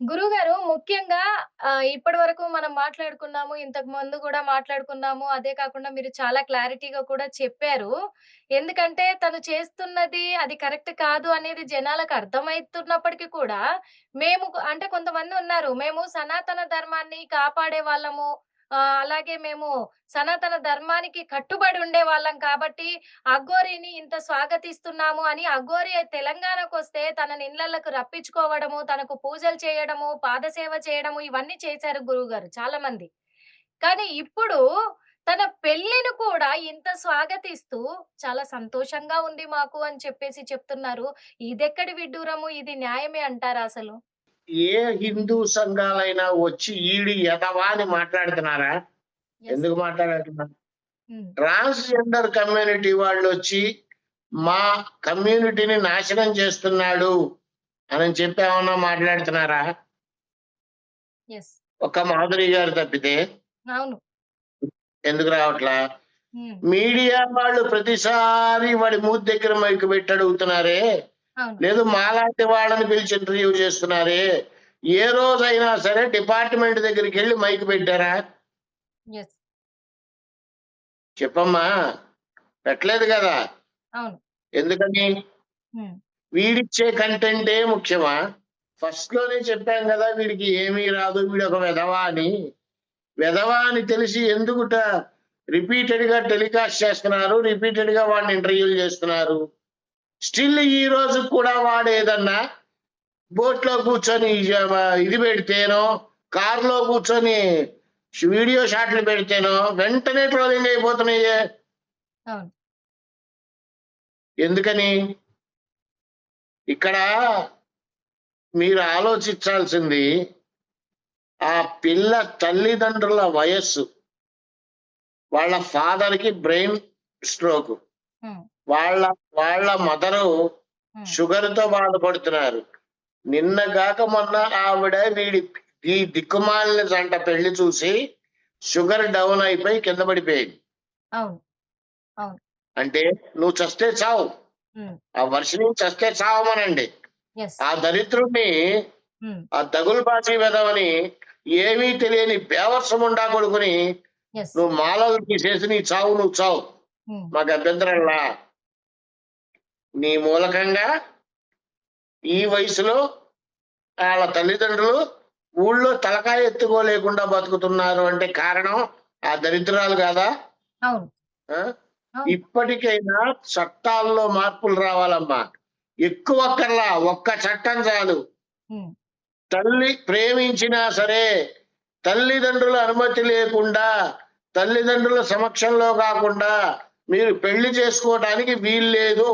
గురుగారు ముఖ్యంగా ఇప్పటి వరకు మనం మాట్లాడుకున్నాము. ఇంతకు ముందు కూడా మాట్లాడుకున్నాము. అదే కాకుండా మీరు చాలా క్లారిటీగా కూడా చెప్పారు. ఎందుకంటే తను చేస్తున్నది అది కరెక్ట్ కాదు అనేది జనాలకు అర్థమవుతున్నప్పటికీ కూడా మేము అంటే కొంతమంది ఉన్నారు. మేము సనాతన ధర్మాన్ని కాపాడే వాళ్ళము. అలాగే మేము సనాతన ధర్మానికి కట్టుబడి ఉండే వాళ్ళం కాబట్టి అఘోరిని ఇంత స్వాగతిస్తున్నాము అని అఘోరి తెలంగాణకొస్తే తనని ఇళ్ళకు రప్పించుకోవడము, తనకు పూజలు చేయడము, పాదసేవ చేయడము ఇవన్నీ చేశారు గురువుగారు చాలా మంది. కానీ ఇప్పుడు తన పెళ్ళిని కూడా ఇంత స్వాగతిస్తూ చాలా సంతోషంగా ఉంది మాకు అని చెప్పేసి చెప్తున్నారు. ఇదెక్కడి విడ్డూరము? ఇది న్యాయమే అంటారా అసలు? ఏ హిందూ సంఘాలైనా వచ్చి ఈడు ఎదవా అని మాట్లాడుతున్నారా. ఎందుకు మాట్లాడుతున్నారు. ట్రాన్స్జెండర్ కమ్యూనిటీ వాళ్ళు వచ్చి మా కమ్యూనిటీని నాశనం చేస్తున్నాడు అని చెప్పి ఏమన్నా మాట్లాడుతున్నారా. ఒక మాధురి గారు తప్పితే. ఎందుకు రావట్లా హ్మ్. మీడియా వాళ్ళు ప్రతిసారి వాడి మూతి దగ్గర మైకు పెట్టి అడుగుతున్నారే. లేదు మాలాంటి వాళ్ళని పిలిచి ఇంటర్వ్యూ చేస్తున్నారే. ఏ రోజైనా సరే డిపార్ట్మెంట్ దగ్గరికి వెళ్ళి మైక్ పెట్టారా. చెప్పమ్మా పెట్టలేదు కదా. ఎందుకని. వీడిచ్చే కంటెంటే ముఖ్యమా? ఫస్ట్లోనే చెప్పాం కదా వీడికి ఏమీ రాదు వీడు ఒక వెధవా అని వెధవా అని తెలిసి ఎందుకుట రిపీటెడ్గా టెలికాస్ట్ చేస్తున్నారు రిపీటెడ్గా వాడిని ఇంటర్వ్యూలు చేస్తున్నారు? స్టిల్ ఈ రోజు కూడా వాడు ఏదన్నా బోట్లో కూర్చొని ఇది పెడితేనో కార్లో కూర్చొని వీడియో షాట్లు పెడితేనో వెంటనే ట్రోలింగ్ అయిపోతున్నాయి. ఎందుకని ఇక్కడ మీరు ఆలోచించాల్సింది ఆ పిల్ల తల్లిదండ్రుల వయస్సు వాళ్ళ ఫాదర్కి బ్రెయిన్ స్ట్రోక్. వాళ్ళ వాళ్ళ మదరు. షుగర్తో బాధపడుతున్నారు నిన్న గాక మొన్న ఆవిడ వీడి ఈ దిక్కుమాలిన జంట పెళ్ళి చూసి షుగర్ డౌన్ అయిపోయి కింద పడిపోయింది. అంటే నువ్వు చస్తే చావు. ఆ వర్షిని చస్తే చావమనండి. ఆ దరిద్రుడిని. ఆ తగులు బాచి వెదవని ఏమీ తెలియని బేవర్సం ఉండా కొడుకుని. నువ్వు మాలలు తీసేసి నీ చావు నువ్వు చావు. మాకు అభ్యంతరంలా నీ మూలకంగా ఈ వయసులో వాళ్ళ తల్లిదండ్రులు ఊళ్ళో తలకాయ ఎత్తుకోలేకుండా బతుకుతున్నారు అంటే కారణం ఆ దరిద్రాలు కాదా. ఇప్పటికైనా చట్టాల్లో మార్పులు రావాలమ్మా. ఎక్కువ అక్కర్లా ఒక్క చట్టం చాలు. తల్లి ప్రేమించినా సరే తల్లిదండ్రుల అనుమతి లేకుండా తల్లిదండ్రుల సమక్షంలో కాకుండా మీరు పెళ్ళి చేసుకోవడానికి వీల్లేదు.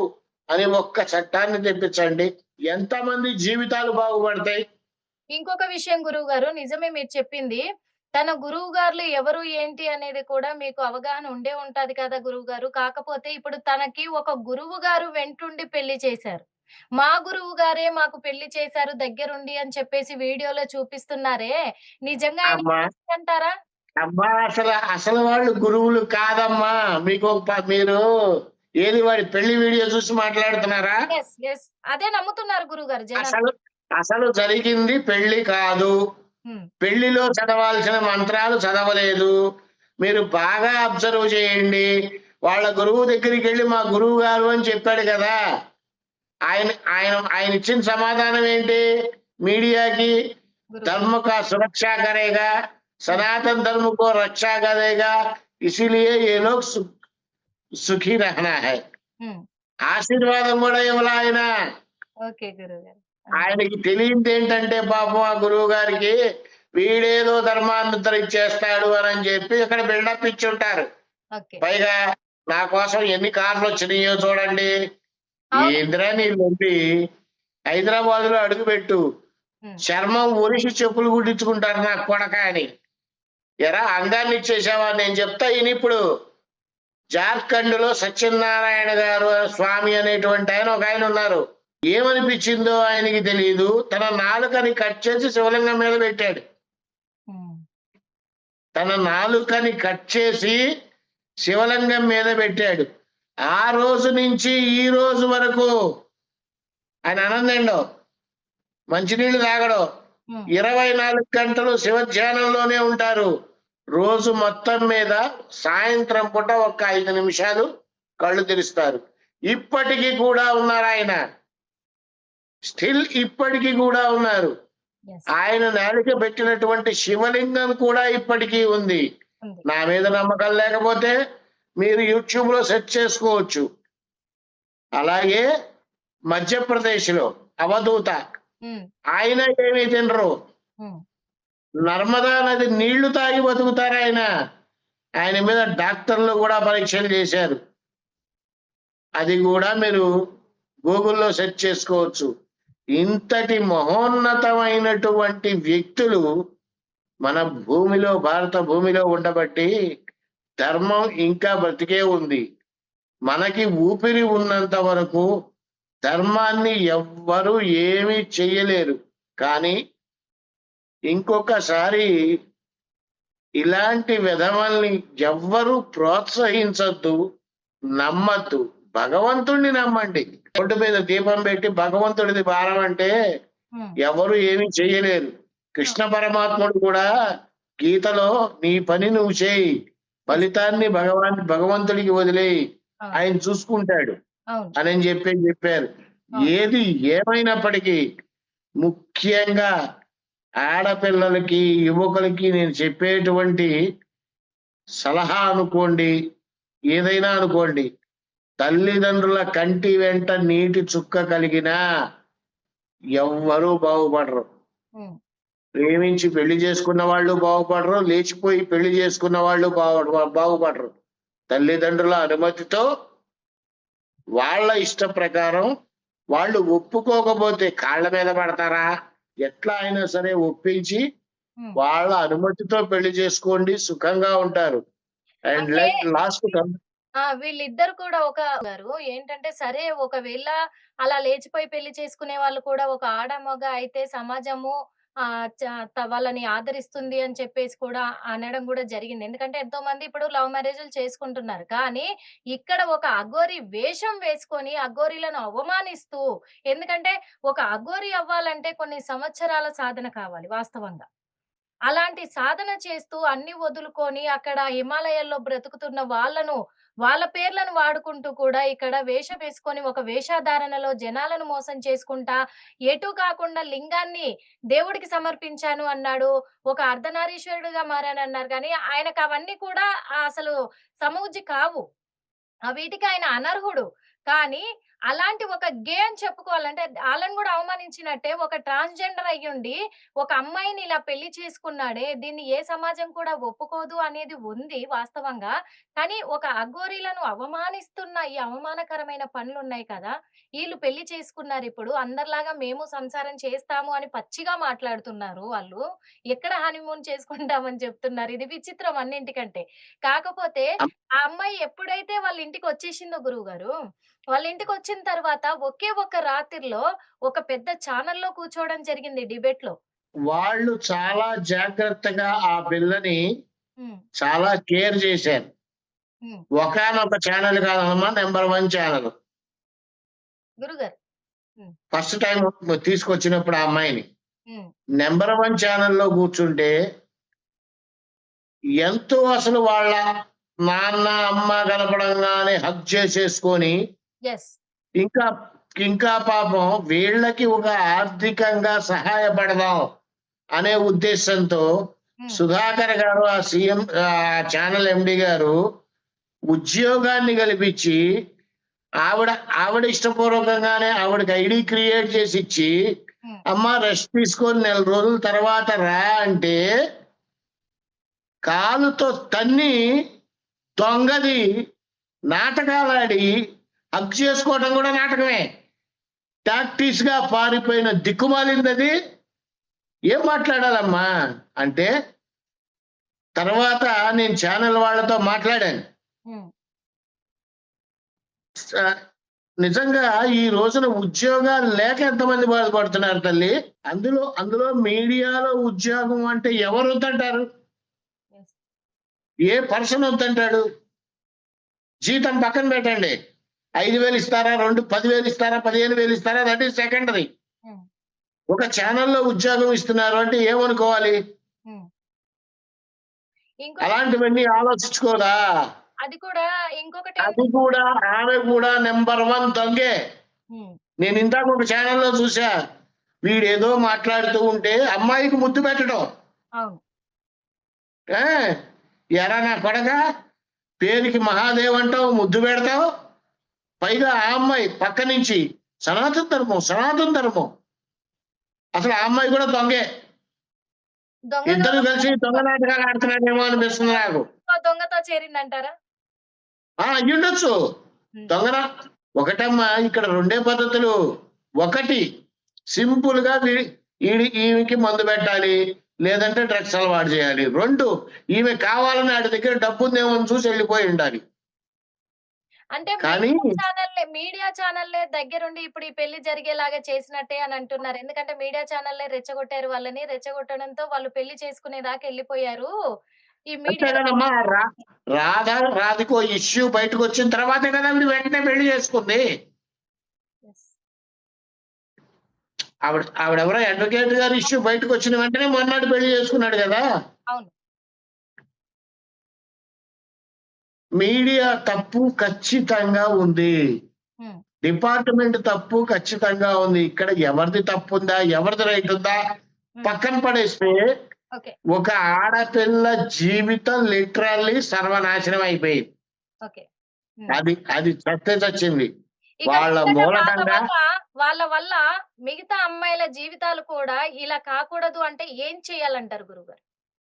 అని ఒక్క చట్టాన్ని తెప్పించండి ఎంతమంది జీవితాలు బాగుపడతాయి ఇంకొక విషయం గురువుగారు నిజమే మీరు చెప్పింది. తన గురువుగారులు ఎవరు ఏంటి అనేది కూడా మీకు అవగాహన ఉండే ఉంటది కదా గురువుగారు. కాకపోతే ఇప్పుడు తనకి ఒక గురువుగారు వెంటుండి పెళ్ళి చేశారు. మా గురువుగారే మాకు పెళ్ళి చేశారు దగ్గరుండి అని చెప్పేసి వీడియోలో చూపిస్తున్నారే నిజంగా అంటారా? అమ్మా అసలు అసలు వాళ్ళు గురువులు కాదమ్మా మీకు మీరు ఏది వారి పెళ్ళి వీడియో చూసి మాట్లాడుతున్నారా? అదే నమ్ముతున్నారు గురుగారు అసలు అసలు జరిగింది పెళ్ళి కాదు. Hmm. పెళ్ళిలో చదవాల్సిన మంత్రాలు చదవలేదు. మీరు బాగా అబ్జర్వ్ చేయండి. వాళ్ళ గురువు దగ్గరికి వెళ్ళి మా గురువు గారు అని చెప్పాడు కదా. ఆయన ఆయన ఆయన ఇచ్చిన సమాధానం ఏంటి? మీడియాకి ధర్మ కా సురక్షా కరేగా సనాతన ధర్మకో రక్ష కరేగా ఇసిలియే ఏలో सुखी रहना है హ్మ్. ఆశీర్వాదం కూడా ఇవ్వాల ఆయన ఓకే గురువుగారు. ఆయనకి తెలియంది ఏంటంటే పాపం ఆ గురువు గారికి వీడేదో ధర్మాంతరిచ్చేస్తాడు అని చెప్పి ఇక్కడ బిల్డప్ ఇచ్చి ఉంటారు ఓకే. పైగా నా కోసం ఎన్ని కార్లు వచ్చినాయో చూడండి అవును. ఏంద్రా నీ లొండి హైదరాబాద్ లో అడుగుపెట్టు హ్మ్. చర్మం ఒలిసి చెప్పులు కుట్టించుకుంటారు నా కొడక అని ఎరా అంగాన్ని ఇచ్చేసావా నేను చెప్తా ఈయన ఇప్పుడు జార్ఖండ్లో సత్యనారాయణ గారు స్వామి అనేటువంటి ఆయన ఒక ఆయన ఉన్నారు. ఏమనిపించిందో ఆయనకి తెలియదు తన నాలుకని కట్ చేసి శివలింగం మీద పెట్టాడు. తన నాలుకని కట్ చేసి శివలింగం మీద పెట్టాడు. ఆ రోజు నుంచి ఈ రోజు వరకు ఆయన ఆనందండో మంచినీళ్ళు తాగడు. ఇరవై నాలుగు గంటలు శివధ్యానంలోనే ఉంటారు. రోజు మొత్తం మీద సాయంత్రం పూట ఒక్క ఐదు నిమిషాలు కళ్ళు తెరుస్తారు. ఇప్పటికీ కూడా ఉన్నారు ఆయన. స్టిల్ ఇప్పటికీ కూడా ఉన్నారు. ఆయన నేలకి పెట్టినటువంటి శివలింగం కూడా ఇప్పటికీ ఉంది. నా మీద నమ్మకం లేకపోతే మీరు యూట్యూబ్లో సెర్చ్ చేసుకోవచ్చు. అలాగే మధ్యప్రదేశ్లో అవధూత ఆయన ఏమీ తినరు? నర్మదా నది నీళ్ళు తాగి బతుకుతారు ఆయన? ఆయన మీద డాక్టర్లు కూడా పరీక్షలు చేశారు. అది కూడా మీరు గూగుల్లో సెర్చ్ చేసుకోవచ్చు. ఇంతటి మహోన్నతమైనటువంటి వ్యక్తులు మన భూమిలో భారత భూమిలో ఉండబట్టి ధర్మం ఇంకా బ్రతికే ఉంది. మనకి ఊపిరి ఉన్నంత వరకు ధర్మాన్ని ఎవ్వరూ ఏమీ చెయ్యలేరు కానీ ఇంకొకసారి ఇలాంటి విధవల్ని ఎవ్వరూ ప్రోత్సహించద్దు నమ్మద్దు. భగవంతుణ్ణి నమ్మండి. రోడ్డు మీద దీపం పెట్టి భగవంతుడిది భారం అంటే ఎవరు ఏమీ చేయలేరు. కృష్ణ పరమాత్ముడు కూడా గీతలో నీ పని నువ్వు చేయి ఫలితాన్ని భగవాన్ భగవంతుడికి వదిలేయి. ఆయన చూసుకుంటాడు. అని చెప్పి చెప్పారు. ఏది ఏమైనప్పటికీ ముఖ్యంగా ఆడపిల్లలకి యువకులకి నేను చెప్పేటువంటి సలహా అనుకోండి ఏదైనా అనుకోండి తల్లిదండ్రుల కంటి వెంట నీటి చుక్క కలిగినా ఎవ్వరూ బాగుపడరు. ప్రేమించి పెళ్ళి చేసుకున్న వాళ్ళు బాగుపడరు లేచిపోయి పెళ్ళి చేసుకున్న వాళ్ళు బాగు బాగుపడరు. తల్లిదండ్రుల అనుమతితో వాళ్ళ ఇష్ట ప్రకారం వాళ్ళు ఒప్పుకోకపోతే కాళ్ళ మీద పడతారా? ఎట్లా అయినా సరే ఒప్పించి. వాళ్ళ అనుమతితో పెళ్ళి చేసుకోండి సుఖంగా ఉంటారు అండ్ లెట్ లాస్ట్ ఆ వీళ్ళిద్దరు కూడా ఒక గారు ఏంటంటే సరే ఒకవేళ అలా లేచిపోయి పెళ్ళి చేసుకునే వాళ్ళు కూడా ఒక ఆడ మగ అయితే సమాజము ఆ చ- త- వాళ్ళని ఆదరిస్తుంది అని చెప్పేసి కూడా అనడం కూడా జరిగింది. ఎందుకంటే ఎంతో మంది ఇప్పుడు లవ్ మ్యారేజ్లు చేసుకుంటున్నారు. కానీ ఇక్కడ ఒక అఘోరి వేషం వేసుకొని అఘోరీలను అవమానిస్తూ ఎందుకంటే ఒక అఘోరి అవ్వాలంటే కొన్ని సంవత్సరాల సాధన కావాలి వాస్తవంగా. అలాంటి సాధన చేస్తూ అన్ని వదులుకొని అక్కడ హిమాలయాల్లో బ్రతుకుతున్న వాళ్ళను వాళ్ళ పేర్లను వాడుకుంటూ కూడా ఇక్కడ వేషం వేసుకొని ఒక వేషధారణలో జనాలను మోసం చేసుకుంటా ఎటు కాకుండా లింగాన్ని దేవుడికి సమర్పించాను అన్నాడు ఒక అర్ధనారీశ్వరుడుగా మారానన్నారు. కానీ ఆయనకు అవన్నీ కూడా అసలు సమూజి కావు. ఆ వీటికి ఆయన అనర్హుడు. కానీ అలాంటి ఒక గే అని చెప్పుకోవాలంటే వాళ్ళని కూడా అవమానించినట్టే ఒక ట్రాన్స్జెండర్ అయ్యుండి ఒక అమ్మాయిని ఇలా పెళ్ళి చేసుకున్నాడే దీన్ని ఏ సమాజం కూడా ఒప్పుకోదు అనేది ఉంది వాస్తవంగా. కానీ ఒక అఘోరీలను అవమానిస్తున్న ఈ అవమానకరమైన పనులు ఉన్నాయి కదా వీళ్ళు పెళ్ళి చేసుకున్నారు ఇప్పుడు అందరిలాగా మేము సంసారం చేస్తాము అని పచ్చిగా మాట్లాడుతున్నారు వాళ్ళు. ఎక్కడ హనీమూన్ చేసుకుంటామని చెప్తున్నారు. ఇది విచిత్రం అన్నింటికంటే. కాకపోతే ఆ అమ్మాయి ఎప్పుడైతే వాళ్ళ ఇంటికి వచ్చేసిందో గురువు గారు వాళ్ళ ఇంటికి వచ్చిన తర్వాత ఒకే ఒక రాత్రిలో ఒక పెద్ద ఛానల్లో కూర్చోవడం జరిగింది డిబేట్లో వాళ్ళు చాలా జాగ్రత్తగా ఆ పిల్లని చాలా కేర్ చేశారు. ఒకనొక ఛానల్ కాదమ్మా నెంబర్ వన్ ఛానల్. గురుగారు. ఫస్ట్ టైం తీసుకొచ్చినప్పుడు ఆ అమ్మాయిని. నెంబర్ వన్ ఛానల్లో కూర్చుంటే ఎంతో అసలు వాళ్ళ నాన్న అమ్మ కనపడంగానే హక్ చేసేసుకొని ఇంకా ఇంకా పాపం వీళ్ళకి ఒక ఆర్థికంగా సహాయపడదాం అనే ఉద్దేశంతో ఉమ్, సుధాకర్ గారు ఆ సీఎం ఆ ఛానల్ ఎండి గారు ఉద్యోగాన్ని కల్పించి ఆవిడ ఆవిడ ఇష్టపూర్వకంగానే ఆవిడకి ఐడి క్రియేట్ చేసి ఇచ్చి ఉమ్, అమ్మ రెస్ట్ తీసుకొని నెల రోజుల తర్వాత రా అంటే కాలుతో తన్ని దొంగది నాటకాలాడి హక్ చేసుకోవటం కూడా నాటకమే. టాక్టీస్గా పారిపోయిన దిక్కుమాలిందది. ఏం మాట్లాడాలమ్మా? అంటే తర్వాత నేను ఛానల్ వాళ్ళతో మాట్లాడాను. నిజంగా ఈ రోజున ఉద్యోగాలు లేక ఎంతమంది బాధపడుతున్నారు తల్లి? అందులో అందులో మీడియాలో ఉద్యోగం అంటే ఎవరు వద్దంటారు. ఏ పర్సన్ వద్దంటాడు? జీతం పక్కన పెట్టండి. ఐదు వేలు ఇస్తారా? రెండు పదివేలు ఇస్తారా? పదిహేను వేలు ఇస్తారా? దట్ ఈస్ సెకండరీ ఒక ఛానల్లో ఉద్యోగం ఇస్తున్నారు అంటే ఏమనుకోవాలి. ఇంకో అలాంటివన్నీ ఆలోచించుకోదా అది కూడా ఇంకొకటి అది కూడా ఆమె కూడా నెంబర్ వన్ దొంగే. ఉమ్, నేను ఇందాక ఒక ఛానల్లో చూసా వీడేదో మాట్లాడుతూ ఉంటే అమ్మాయికి ముద్దు పెట్టడం. ఎరా నా కొడక? పేరుకి మహాదేవ్ అంటావు ముద్దు పెడతావు? పైగా ఆ అమ్మాయి పక్క నుంచి సనాతన ధర్మం సనాతన ధర్మం. అసలు ఆ అమ్మాయి కూడా దొంగే. ఇద్దరు కలిసి దొంగ నాటకాలు ఆడుతున్నాడేమో అనిపిస్తుంది నాకు. దొంగతో- చేరిందంటారా? ఆ అయ్యుండొచ్చు. ఉమ్, దొంగన ఒకటమ్మా ఇక్కడ రెండే పద్ధతులు. ఒకటి సింపుల్గా ఈమెకి మందు పెట్టాలి లేదంటే డ్రగ్స్ అలవాటు చేయాలి. రెండు ఈమె కావాలని ఆడి దగ్గర డబ్బు ఉందేమో చూసి వెళ్ళిపోయి ఉండాలి. అంటే ఛానల్ మీడియా ఛానల్లే దగ్గరుండి ఇప్పుడు ఈ పెళ్ళి జరిగేలాగా చేసినట్టే అని అంటున్నారు. ఎందుకంటే మీడియా ఛానల్లే రెచ్చగొట్టారు వాళ్ళని. రెచ్చగొట్టడంతో వాళ్ళు పెళ్ళి చేసుకునేదాకా వెళ్ళిపోయారు. ఈ మీడియా రాధ రాధికో ఇష్యూ బయటకు వచ్చిన తర్వాతే కదా ఆవిడ వెంటనే పెళ్ళి చేసుకుంది. ఆవిడ ఆవిడెవరో అడ్వకేట్ గారి ఇష్యూ బయటకు వచ్చిన వెంటనే మొన్నటి పెళ్ళి చేసుకున్నాడు కదా. అవును. మీడియా తప్పు ఖచ్చితంగా ఉంది. ఉమ్, డిపార్ట్మెంట్ తప్పు ఖచ్చితంగా ఉంది. ఇక్కడ ఎవరిది తప్పు ఉందా ఎవరిది రైట్ ఉందా పక్కన పడేస్తే ఒక ఆడపిల్ల జీవితం లిటరల్లీ సర్వనాశనం అయిపోయింది. ఓకే అది అది చస్తే చచ్చింది. వాళ్ళ మూలకంగా- వల్ల వాళ్ళ వల్ల మిగతా అమ్మాయిల జీవితాలు కూడా ఇలా కాకూడదు అంటే ఏం చేయాలంటారు గురుగారు?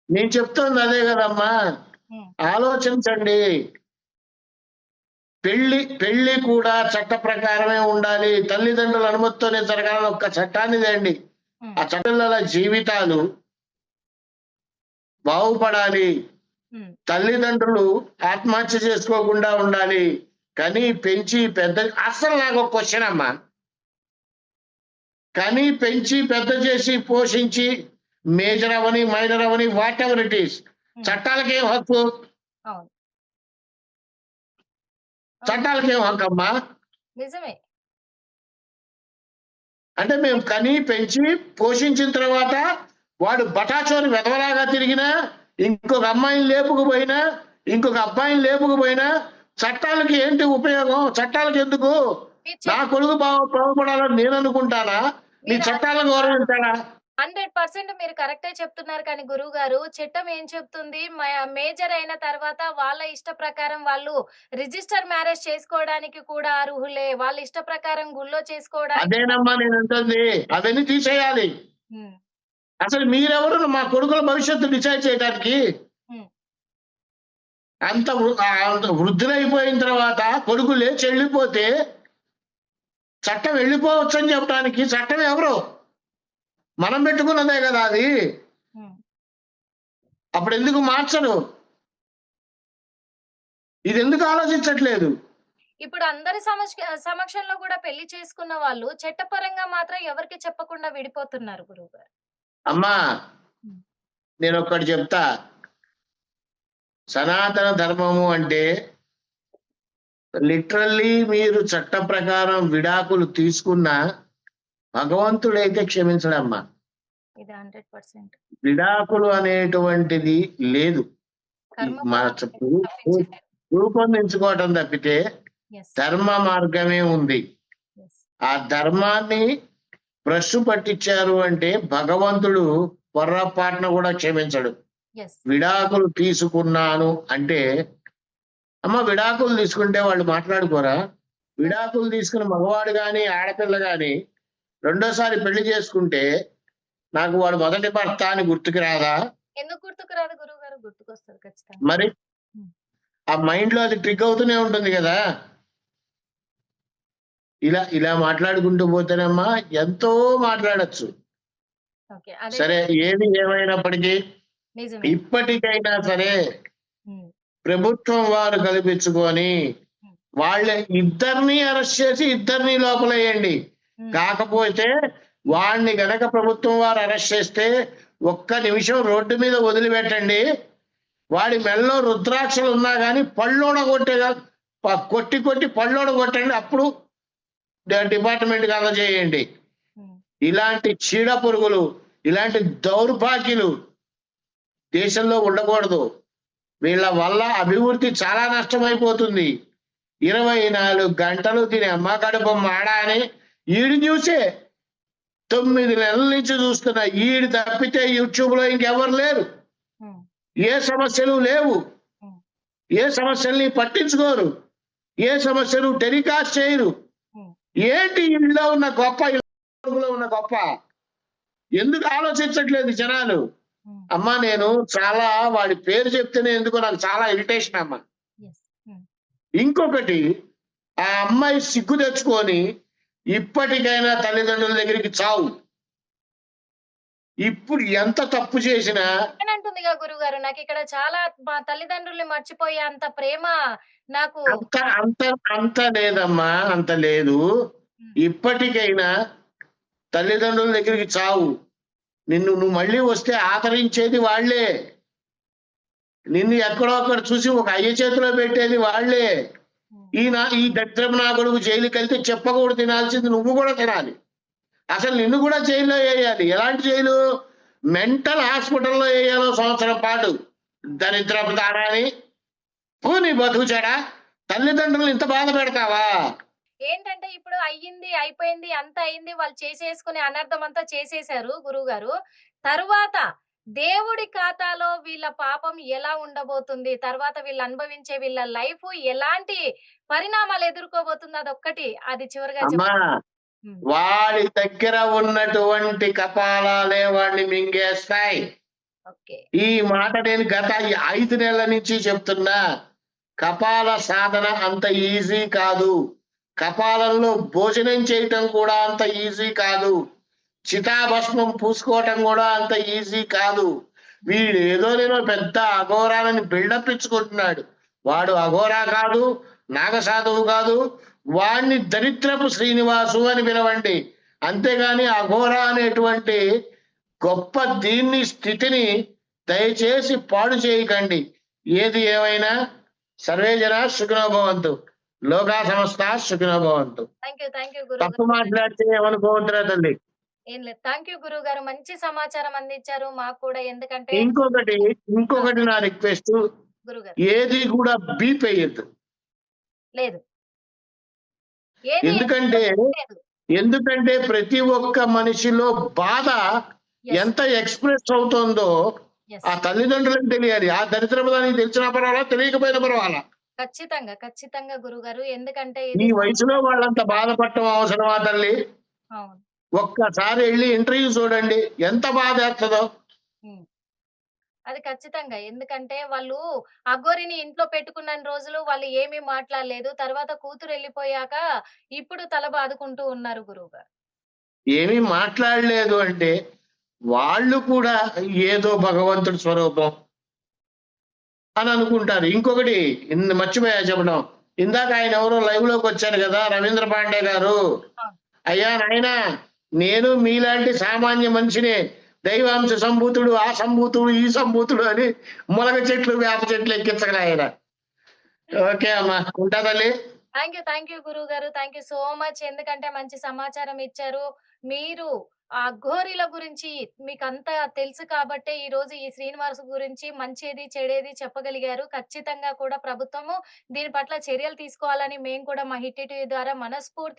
నేను చెప్తుంది అదే కదమ్మా. ఆలోచించండి. పెళ్ళి పెళ్ళి కూడా చట్ట ప్రకారమే ఉండాలి. తల్లిదండ్రుల అనుమతితోనే జరగాలని ఒక్క చట్టాన్ని తేండి ఆ చట్టంలో జీవితాలు బాగుపడాలి. తల్లిదండ్రులు ఆత్మహత్య చేసుకోకుండా ఉండాలి. కని పెంచి పెద్ద అసలు నాకు ఒక క్వశ్చన్ అమ్మా. కని పెంచి పెద్ద చేసి పోషించి మేజర్ అవని మైనర్ అవని వాట్ ఎవర్ ఇట్ ఈస్ చట్టాలకేం హక్కు? అవును. చట్టాలకేం హక్కు అమ్మా నిజమే. అంటే మేము కని పెంచి పోషించిన తర్వాత వాడు బటాచోని వెదవలాగా తిరిగినా ఇంకొక అమ్మాయిని లేపుకుపోయినా ఇంకొక అబ్బాయిని లేపుకుపోయినా చట్టాలకి ఏంటి ఉపయోగం? చట్టాలకి ఎందుకు నా కొడుకు బాగు బాగుపడాలని నేను అనుకుంటానా? నీ చట్టాలను గౌరవించాలా హండ్రెడ్ పర్సెంట్ మీరు కరెక్టే చెప్తున్నారు కానీ గురువు గారు చట్టం ఏం చెప్తుంది? మేజర్ అయిన తర్వాత వాళ్ళ ఇష్ట ప్రకారం వాళ్ళు రిజిస్టర్ మ్యారేజ్ చేసుకోవడానికి కూడా అర్హులే. వాళ్ళ ఇష్ట ప్రకారం గుళ్ళో చేసుకోవడానికి అదేనమ్మా నేను అవన్నీ తీసేయాలి. అసలు మీరెవరు? మా కొడుకుల భవిష్యత్తు డిసైడ్ చేయడానికి అంత వృద్ధులైపోయిన తర్వాత కొడుకు లేచి వెళ్ళిపోతే చట్టం వెళ్ళిపోవచ్చు అని చెప్పడానికి చట్టం ఎవరు? మనం పెట్టుకున్నదే కదా అది. అప్పుడు ఎందుకు మార్చరు? ఇది ఎందుకు ఆలోచించట్లేదు? ఇప్పుడు అందరి సమక్ష సమక్షంలో కూడా పెళ్ళి చేసుకున్న వాళ్ళు చట్టపరంగా మాత్రం ఎవరికి చెప్పకుండా విడిపోతున్నారు గురువు గారు అమ్మా నేను ఒక్కటి చెప్తా. సనాతన ధర్మము అంటే లిటరల్లీ మీరు చట్ట ప్రకారం విడాకులు తీసుకున్నా భగవంతుడైతే క్షమించడమ్మా విడాకులు అనేటువంటిది లేదు. రూపొందించుకోవటం తప్పితే ధర్మ మార్గమే ఉంది. ఆ ధర్మాన్ని బ్రష్ పట్టించారు అంటే భగవంతుడు పొర్రపాటున కూడా క్షమించడు. విడాకులు తీసుకున్నాను అంటే అమ్మ విడాకులు తీసుకుంటే వాళ్ళు మాట్లాడుకోరా? విడాకులు తీసుకున్న మగవాడు గాని ఆడపిల్ల గాని రెండోసారి పెళ్ళి చేసుకుంటే నాకు వాడు మొదటి భర్త అని గుర్తుకు రాదా? ఎందుకు గుర్తుకు రాదు? గురువు గారు గుర్తుకొస్తుంది ఖచ్చితంగా. మరి? ఆ మైండ్లో అది ట్రిక్ అవుతూనే ఉంటుంది కదా? ఇలా ఇలా మాట్లాడుకుంటూ పోతేనమ్మా ఎంతో మాట్లాడచ్చు. సరే ఏది ఏమైనప్పటికీ ఇప్పటికైనా సరే ప్రభుత్వం వారు కల్పించుకొని వాళ్ళ ఇద్దరిని అరెస్ట్ చేసి ఇద్దరిని లోపలేయండి. కాకపోతే వాడిని గనక ప్రభుత్వం వారు అరెస్ట్ చేస్తే ఒక్క నిమిషం రోడ్డు మీద వదిలిపెట్టండి. వాడి మెల్లో రుద్రాక్షలు ఉన్నా కానీ పళ్ళోడ కొట్టే కొట్టి కొట్టి పళ్ళోడ కొట్టండి. అప్పుడు డిపార్ట్మెంట్కి అందజేయండి ఇలాంటి చీడ పురుగులు ఇలాంటి దౌర్భాగ్యులు దేశంలో ఉండకూడదు. వీళ్ళ వల్ల అభివృద్ధి చాలా నష్టమైపోతుంది. ఇరవై నాలుగు గంటలు తిని అమ్మ కడుపు మాడ అని ఈడి చూసే తొమ్మిది నెలల నుంచి చూస్తున్న. ఈడి తప్పితే యూట్యూబ్లో ఇంకెవరు లేరు. ఏ సమస్యలు లేవు. ఏ సమస్యల్ని పట్టించుకోరు. ఏ సమస్యలు టెలికాస్ట్ చేయరు. ఏంటి ఇంట్లో ఉన్న గొప్ప ఇంట్లో ఉన్న గొప్ప? ఎందుకు ఆలోచించట్లేదు జనాలు? అమ్మా నేను చాలా వాడి పేరు చెప్తేనే ఎందుకో నాకు చాలా ఇరిటేషన్ అమ్మా. ఇంకొకటి ఆ అమ్మాయి సిగ్గు తెచ్చుకొని ఇప్పటికైనా తల్లిదండ్రుల దగ్గరికి చావు. ఇప్పుడు ఎంత తప్పు చేసినా అని అంటుందిగా గురువు గారు నాకు ఇక్కడ చాలా మా తల్లిదండ్రుల్ని మర్చిపోయే అంత ప్రేమ నాకు అంత అంత అంత లేదమ్మా అంత లేదు. ఇప్పటికైనా తల్లిదండ్రుల దగ్గరికి చావు. నిన్ను నువ్వు మళ్ళీ వస్తే ఆదరించేది వాళ్ళే. నిన్ను ఎక్కడో అక్కడ చూసి ఒక అయ్య చేతిలో పెట్టేది వాళ్ళే. ఈయన ఈ నా దరిద్రపు నా కొడుకు జైలుకి వెళ్తే చెప్పకూడదు తినాల్సింది నువ్వు కూడా తినాలి. అసలు నిన్ను కూడా జైల్లో వేయాలి. ఎలాంటి జైలు? మెంటల్ హాస్పిటల్లో వేయాలో సంవత్సరం పాటు. దరిద్రపు దారాని. పోనీ బతుకు చెడా తల్లిదండ్రులు ఇంత బాధ పెడతావా? ఏంటంటే ఇప్పుడు అయ్యింది అయిపోయింది అంత అయింది వాళ్ళు చేసేసుకునే అనర్థం అంతా చేసేసారు గురువు గారు తరువాత దేవుడి ఖాతాలో వీళ్ళ పాపం ఎలా ఉండబోతుంది? తర్వాత వీళ్ళు అనుభవించే వీళ్ళ లైఫ్ ఎలాంటి పరిణామాలు ఎదుర్కోబోతుంది? అదొక్కటి. అది చివరిగా. వాడి దగ్గర ఉన్నటువంటి కపాలాలే వాడిని మింగేస్తాయి. ఈ మాట నేను గత ఐదు నెలల నుంచి చెప్తున్నా. కపాల సాధన అంత ఈజీ కాదు. కపాలంలో భోజనం చేయటం కూడా అంత ఈజీ కాదు. చితాభస్మం పూసుకోవటం కూడా అంత ఈజీ కాదు. వీడు ఏదో నేను పెద్ద అఘోరాలని బిల్డప్ ఇచ్చుకుంటున్నాడు. వాడు అఘోరా కాదు నాగసాధువు కాదు. వాణ్ణి దరిద్రపు శ్రీనివాసు అని పిలవండి. అంతేగాని అఘోరా అనేటువంటి గొప్ప దీన్ని స్థితిని దయచేసి పాడు చేయకండి. ఏది ఏమైనా సర్వే జన సుఖినోభవంతు లోకా సంస్థ సుఖినోభవంతు తప్పు మాట్లాడితే ఏమనుకోవద్దురా తల్లి. ఏం లేదు. థ్యాంక్ యూ గురువు గారు మంచి సమాచారం అందించారు మాకు కూడా. ఎందుకంటే ఇంకొకటి ఇంకొకటి నా రిక్వెస్ట్. ఏది కూడా బీప్ అయ్యద్దు లేదు. ఎందుకంటే ఎందుకంటే ప్రతి ఒక్క మనిషిలో బాధ ఎంత ఎక్స్ప్రెస్ అవుతుందో. ఆ తల్లిదండ్రులకు తెలియాలి. ఆ దరిద్రపు దానికి తెలిసిన పర్వాలా తెలియకపోయినా పర్వాలా? ఖచ్చితంగా ఖచ్చితంగా గురుగారు. ఎందుకంటే ఈ వయసులో వాళ్ళంత బాధపడటం అవసరమా తల్లి? అవును. ఒక్కసారి వెళ్ళి ఇంటర్వ్యూ చూడండి. ఎంత బాధ వేస్తుందో. అది ఖచ్చితంగా. ఎందుకంటే వాళ్ళు అఘోరిని ఇంట్లో పెట్టుకున్న రోజులు వాళ్ళు ఏమీ మాట్లాడలేదు. తర్వాత కూతురు వెళ్ళిపోయాక ఇప్పుడు తల బాదుకుంటూ ఉన్నారు గురువు గారు ఏమీ మాట్లాడలేదు అంటే వాళ్ళు కూడా ఏదో భగవంతుడి స్వరూపం అని అనుకుంటారు. ఇంకొకటి మర్చిపోయా చెప్పడం. ఇందాక ఆయన ఎవరో లైవ్లోకి వచ్చారు కదా రవీంద్ర పాండే గారు. అయ్యా నాయనా నేను మీలాంటి సామాన్య మనిషినే దైవాంశ సంభూతుడు ఆ సంభూతుడు ఈ సంభూతుడు అని మొలగ చెట్లు వేప చెట్లు ఎక్కించగల ఆయన. ఓకే అమ్మా ఉంటా తల్లి. థ్యాంక్ యూ థ్యాంక్ యూ గురువు గారు థ్యాంక్ యూ సో మచ్ ఎందుకంటే మంచి సమాచారం ఇచ్చారు. మీరు ఆ ఘోరీల గురించి మీకు అంతా తెలుసు కాబట్టే ఈ రోజు ఈ శ్రీనివాస్ గురించి మంచిది చెడేది చెప్పగలిగారు. ఖచ్చితంగా కూడా ప్రభుత్వము దీని పట్ల చర్యలు తీసుకోవాలని మేము కూడా మా హిట్ ద్వారా మనస్ఫూర్తి